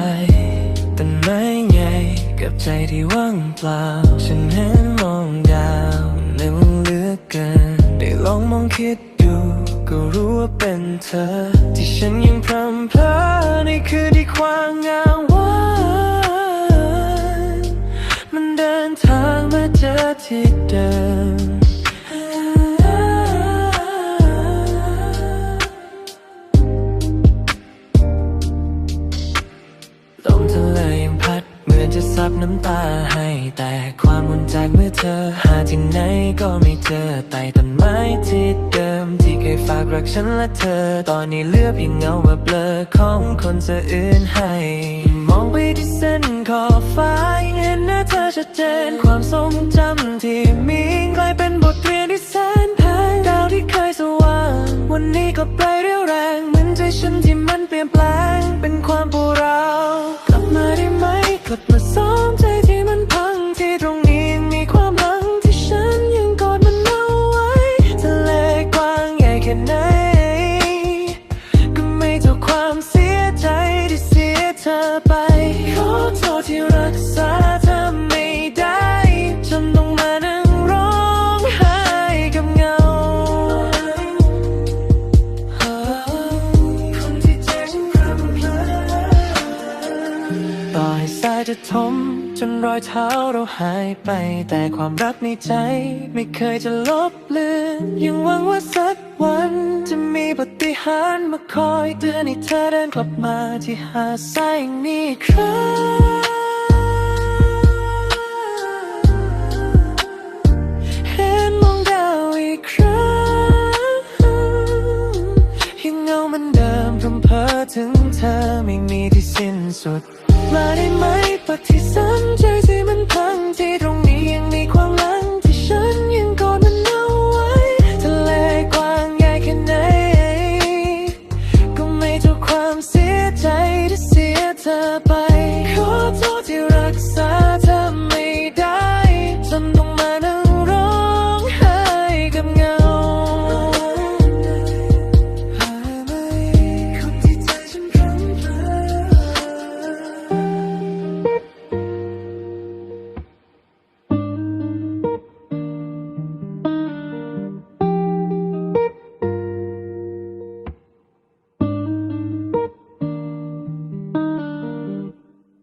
ายต้นไม้ใหญ่กับใจที่ว่างเปล่า ฉันเห็นมองดาวในวันเลือเกินได้ลองมองคิดดูก็รู้ว่าเป็นเธอ ที่ฉันยังพรำเพลอในคืนที่ความเหงาว่างมันเดินทางมาเจอที่เดิม จะซับน้ำตาให้แต่ความอุ่นใจเมื่อเธอ หาที่ไหนก็ไม่เจอใต้ต้นไม้ที่เดิม ที่เคยฝากรักฉันและเธอ ตอนนี้เหลือเพียงเงาว่าเบลอของคนเธออื่นให้ มองไปที่เส้นขอบฟ้ายังเห็นหน้าเธอชัดเจน ความทรงจำที่มีกลายเป็นบทเรียนที่แสนแพงดาวที่เคยสว่าง วันนี้ก็เปเรียวแรงเหมือนใจฉันที่มันเปลี่ยนแปลงเป็นความปวดร้าวกลับมาได้ไหมกลับมา ขอโทษที่รักษาเธอไม่ได้จนต้องมานั่งร้องไห้กับเงา คนที่ใจฉันพร่ำเพลอต่อให้สายจะทมจนรอยเท้าเราหายไป แต่ความรักในใจ ไม่เคยจะลบเลือนยังหวังว่าสักวันจะมีปา ฏิหารย์มาคอยเตือนให้เธอเดินกลับมาที่หาดทรายนี้อีกครั้งเห็นมองดาวอีกครั้งยังเงามันเดิมพรำเพอถึงเธอไม่มีที่สิ้นสุด มาได้ไหมปฏิสัน ความเสียใจ